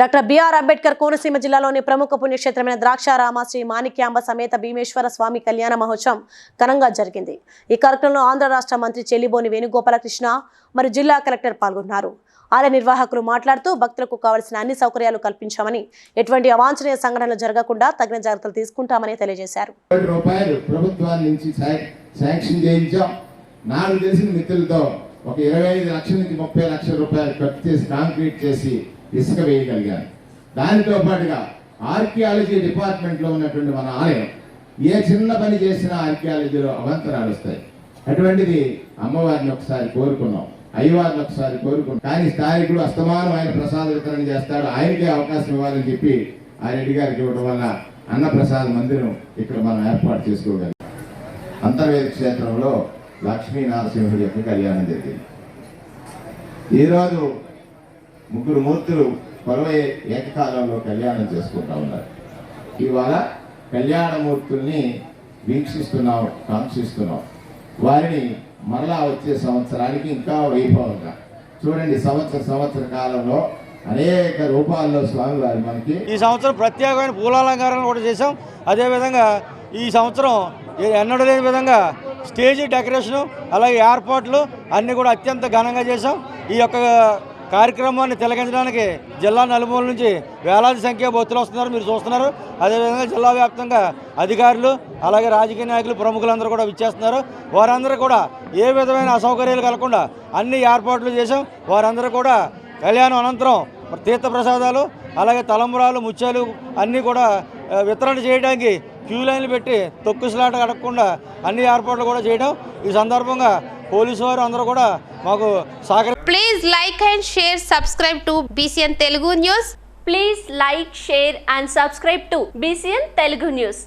Doctor BR Ambedkar Konaseema జిల్లాలోని ప్రముఖ పుణ్యక్షేత్రమైన ద్రాక్షారామ శ్రీ మాణిక్యాంబ సమేత భీమేశ్వర స్వామి కళ్యాణ మహోత్సవం ఘనంగా జరిగింది. ఈ కార్యక్రమంలో ఆంధ్ర రాష్ట్ర మంత్రి చెల్లిబోని వేణుగోపాలకృష్ణ మరియు జిల్లా కలెక్టర్ పాల్గొన్నారు. ఆలయ నిర్వాహకులు మాట్లాడుతూ భక్తులకు కావలసిన అన్ని సౌకర్యాలు కల్పించామని ఎటువంటి అవాంఛనీయ సంఘటనలు జరగకుండా తగిన జాగ్రత్తలు తీసుకుంటామని తెలియజేశారు. నాకు తెలిసిన మిత్రులతో ఒక ఇరవై ఐదు లక్షల నుంచి ముప్పై లక్షల రూపాయలు ఖర్చు చేసి కాంక్రీట్ చేసి ఇసుక వేయగలిగాను దానితో పాటుగా ఆర్కియాలజీ డిపార్ట్మెంట్లో ఉన్నటువంటి మన ఆలయం ఏ చిన్న పని చేసినా ఆర్కియాలజీలో అవంతరాలు వస్తాయి. అటువంటిది అమ్మవారిని ఒకసారి కోరుకున్నాం. అయ్యవారిని ఒకసారి కోరుకున్నాం. కానీ స్థానికుడు అస్తమానం ఆయన ప్రసాద వితరణ చేస్తాడు. ఆయనకే అవకాశం ఇవ్వాలని చెప్పి ఆ రెడ్డి గారికి ఇవ్వడం వల్ల అన్నప్రసాద మందిరం ఇక్కడ మనం ఏర్పాటు చేసుకోగలిగాం. అంతర్వేద క్షేత్రంలో లక్ష్మీ నరసింహుడి యొక్క కళ్యాణం జరిగింది. ఈరోజు ముగ్గురు మూర్తులు కొలవై ఏకకాలంలో కళ్యాణం చేసుకుంటా ఉన్నారు. ఇవాళ కళ్యాణమూర్తుల్ని వీక్షిస్తున్నాం కాంక్షిస్తున్నాం. వారిని మరలా వచ్చే సంవత్సరానికి ఇంకా వైభవంగా చూడండి సంవత్సర సంవత్సర కాలంలో అనేక రూపాల్లో స్వామివారి మనకి ఈ సంవత్సరం ప్రత్యేకమైన పూలాలంకారాలు కూడా చేసాం అదేవిధంగా ఈ సంవత్సరం ఎన్నడూ లేని విధంగా స్టేజీ డెకరేషను అలాగే ఏర్పాట్లు అన్నీ కూడా అత్యంత ఘనంగా చేసాం ఈ యొక్క కార్యక్రమాన్ని తిలకించడానికి జిల్లా నలుమూల నుంచి వేలాది సంఖ్య భక్తులు వస్తున్నారు. మీరు చూస్తున్నారు. అదేవిధంగా జిల్లా వ్యాప్తంగా అధికారులు అలాగే రాజకీయ నాయకులు ప్రముఖులందరూ కూడా విచ్చేస్తున్నారు. వారందరూ కూడా ఏ విధమైన అసౌకర్యాలు కలగకుండా అన్ని ఏర్పాట్లు చేసాం వారందరూ కూడా కళ్యాణం అనంతరం తీర్థప్రసాదాలు తీర్థ ప్రసాదాలు అలాగే తలంబరాలు ముత్యాలు అన్నీ కూడా వితరణ చేయడానికి క్యూ లైన్లు పెట్టి తొక్కుసలాట అడగకుండా అన్ని ఏర్పాట్లు కూడా చేయడం. ఈ సందర్భంగా పోలీసు వారు అందరూ కూడా మాకు please like and share subscribe to BCN Telugu news please like share and subscribe to BCN Telugu news